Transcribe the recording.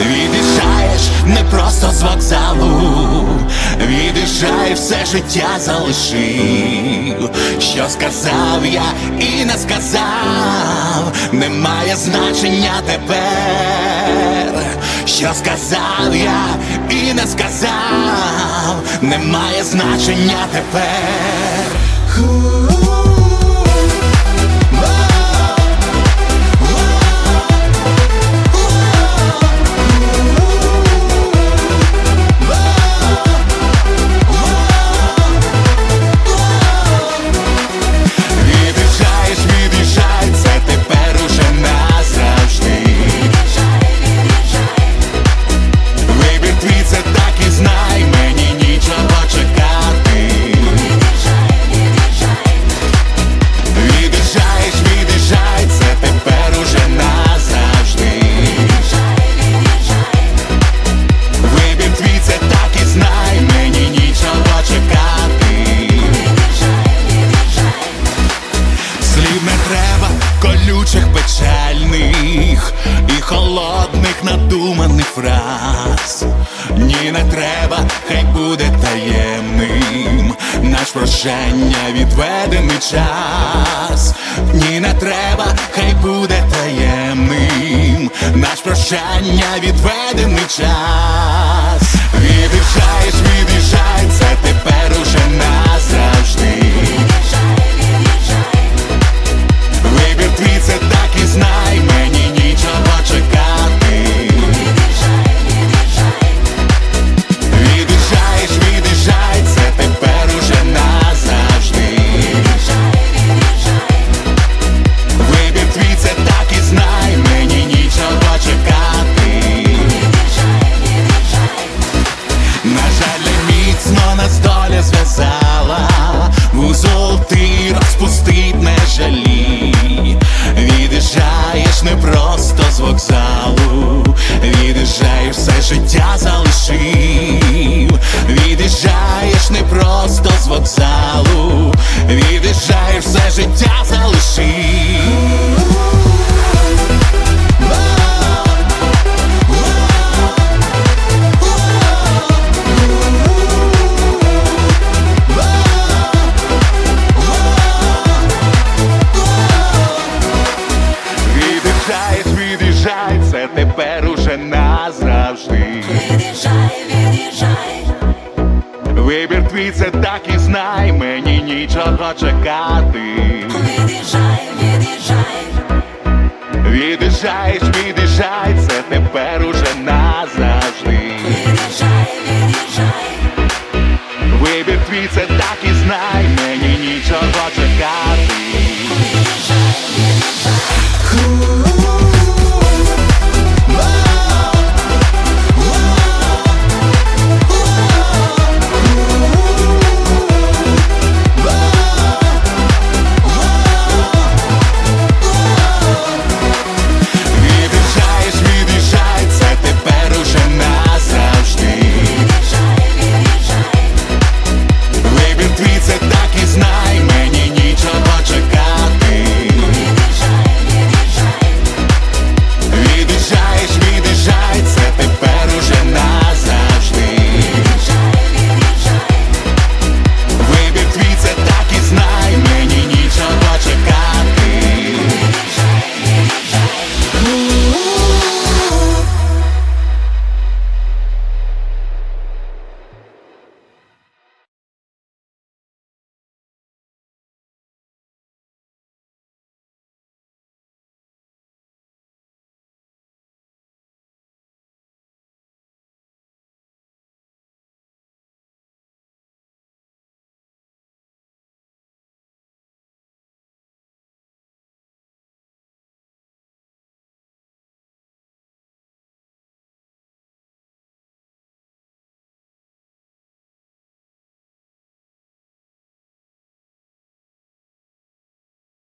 Від'їжджаєш не просто з вокзалу, від'їжджаєш все життя залишив. Що сказав я і не сказав, немає значення тепер. Що сказав я і не сказав, немає значення тепер. Не треба, хай буде таємним наш прощання відведений час. Ні, не треба, хай буде таємним наш прощання відведений час. Від'їжджаєш, від'їжджай, нічого чекати. від'їжджай, від'їжджай, Від'їжджаєш, від'їжджай, це тепер уже назавжди. від'їжджай, від'їжджай,